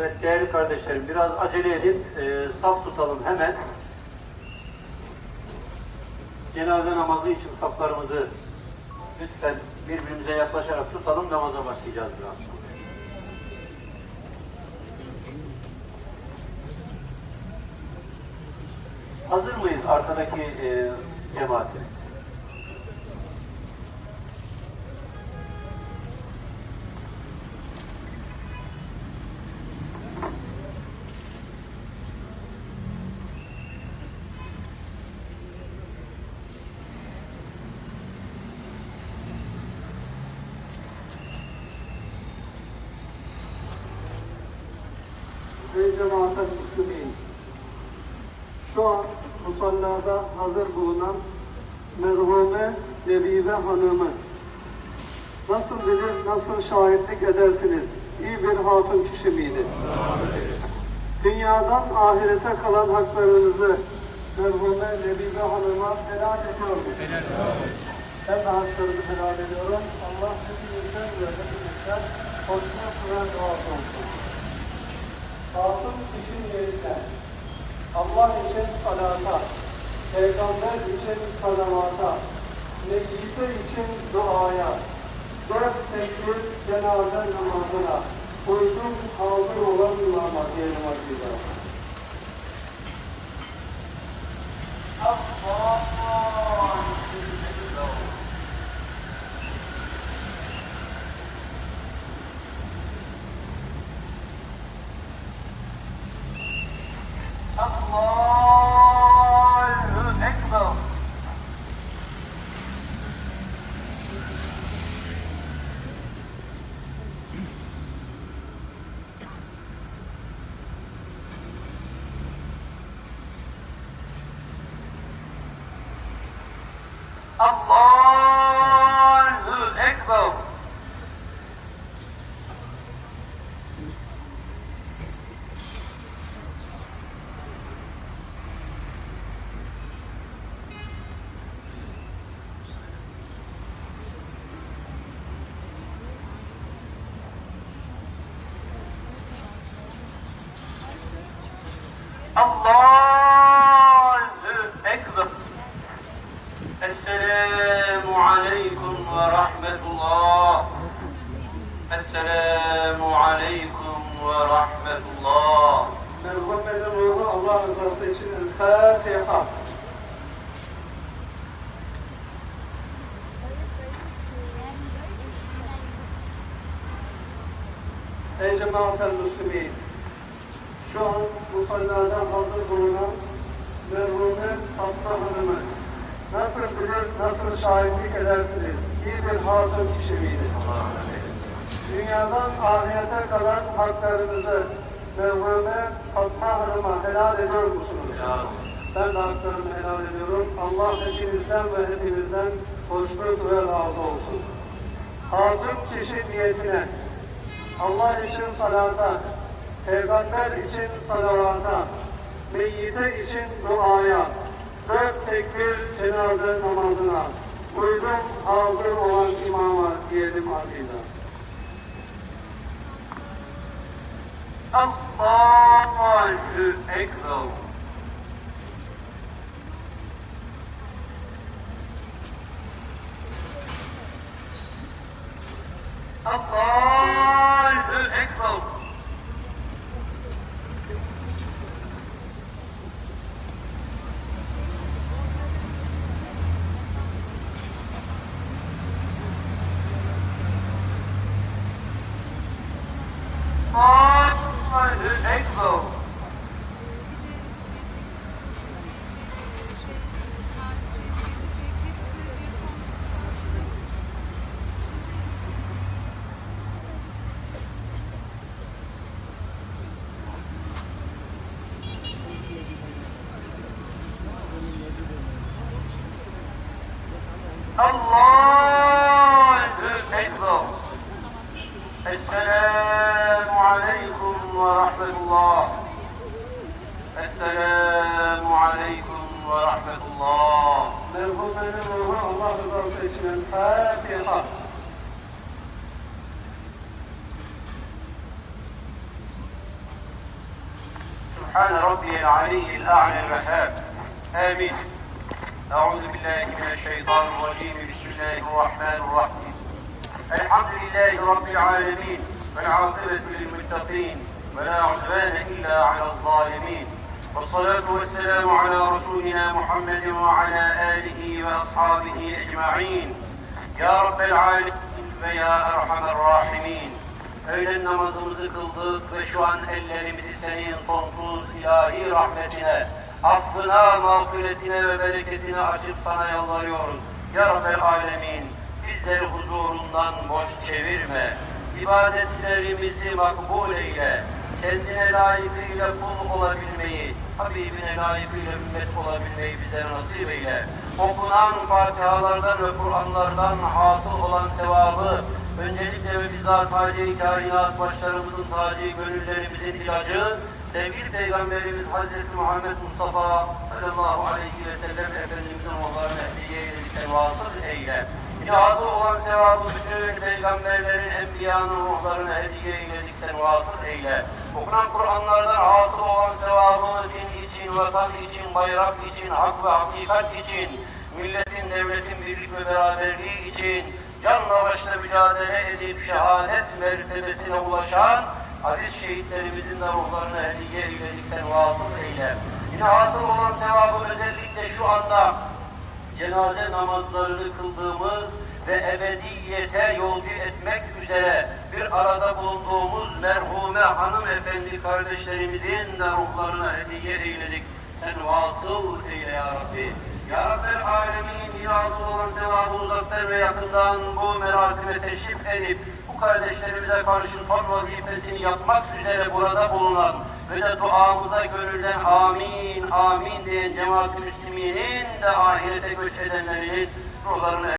Evet değerli kardeşlerim biraz acele edip e, saf tutalım hemen. Cenaze namazı için saflarımızı lütfen birbirimize yaklaşarak tutalım namaza başlayacağız biraz sonra. Hazır mıyız arkadaki e, cemaatimiz? Ey cemaat-ı Müslümin! Şu an musallada hazır bulunan merhume Lebibe Hanım'ı nasıl bilir, nasıl şahitlik edersiniz? İyi bir hatun kişi miydi? Dünyadan ahirete kalan haklarınızı merhume Lebibe Hanım'a helal ediyor musunuz? Ben de haklarımı helal ediyorum. Allah hepinizden ve hepinizden hoşuna kuran razı olsun. Hatun için yerine Allah için salata, Peygamber için salavata, Meyyite için duaya, dört tekbir cenaze namazına, uydum hazır olan imama diyelim akıda. Allahu Ekber. Allahu Ekber. Allahu Ekber. Esselamu aleyküm ve rahmetullah. Esselamu aleyküm ve rahmetullah. Merhumenin ruhu Allah rızası için El Fatiha. Ey cemaat-el Müslümin! Şu an musallada hazır bulunan merhume Fatma Hanım'ı nasıl bilir, nasıl şahitlik edersiniz? İyi bir hatun kişi miydi? Dünyadan ahirete kalan haklarınızı merhume Fatma Hanım'a helal ediyor musunuz? Ben de haklarımı helal ediyorum. Allah hepinizden ve hepinizden hoşnut ve razı olsun. Hatun kişi niyetine Allah için salata, Peygamber için salavata, meyyite için duaya, dört tekbir cenaze namazına, uydum hazır olan imama diyelim aziza. Allahu Ekber. الله السلام عليكم ورحمة الله السلام عليكم ورحمة الله الله سبحان ربي العلي الأعلى الوهاب. آمين. أعوذ بالله من الشيطان الرجيم بسم الله الرحمن الرحيم الحمد لله رب العالمين والعاقبة للمتقين ولا عدوان إلا على الظالمين والصلاة والسلام على رسولنا محمد وعلى آله وأصحابه أجمعين يا رب العالمين ويا أرحم الراحمين Öğlen namazımızı kıldık ve şu an ellerimizi senin sonsuz ilahi rahmetine, affına, mağfiretine ve bereketine açıp sana yalvarıyoruz. Ya Rabbel Alemin, bizleri huzurundan boş çevirme. İbadetlerimizi makbul eyle. Kendine layıkıyla kul olabilmeyi, Habibine layıkıyla ümmet olabilmeyi bize nasip eyle. Okunan Fatihalardan ve Kur'anlardan hasıl olan sevabı, öncelikle ve bizzat Hacı-i Kainat başlarımızın tacı, gönüllerimizin ilacı, sevgili Peygamberimiz Hazreti Muhammed Mustafa sallallahu aleyhi ve sellem Efendimizin ruhlarına hediye edilsen vasıl eyle. Yine hasıl olan sevabı bütün peygamberlerin, enbiyanın ruhlarına hediye eyledik sen vasıl eyle. Okunan Kur'anlardan hasıl olan sevabı din için, vatan için, bayrak için, hak ve hakikat için, milletin, devletin birlik ve beraberliği için, canla başla mücadele edip şehadet mertebesine ulaşan aziz şehitlerimizin de ruhlarına hediye eyledik sen vasıl eyle. Yine hasıl olan sevabı özellikle şu anda cenaze namazlarını kıldığımız ve ebediyete yolcu etmek üzere bir arada bulunduğumuz merhume hanımefendi kardeşlerimizin de ruhlarına hediye eyledik. Sen vasıl eyle ya Rabbi. Ya Rabbel Alemin hasıl olan sevabı uzaktan ve yakından bu merasime teşrif edip bu kardeşlerimize karşı son vazifesini yapmak üzere burada bulunan ve de duamıza gönülden amin amin diyen cemaat-i de ahirete göç edenlerin ruhlarını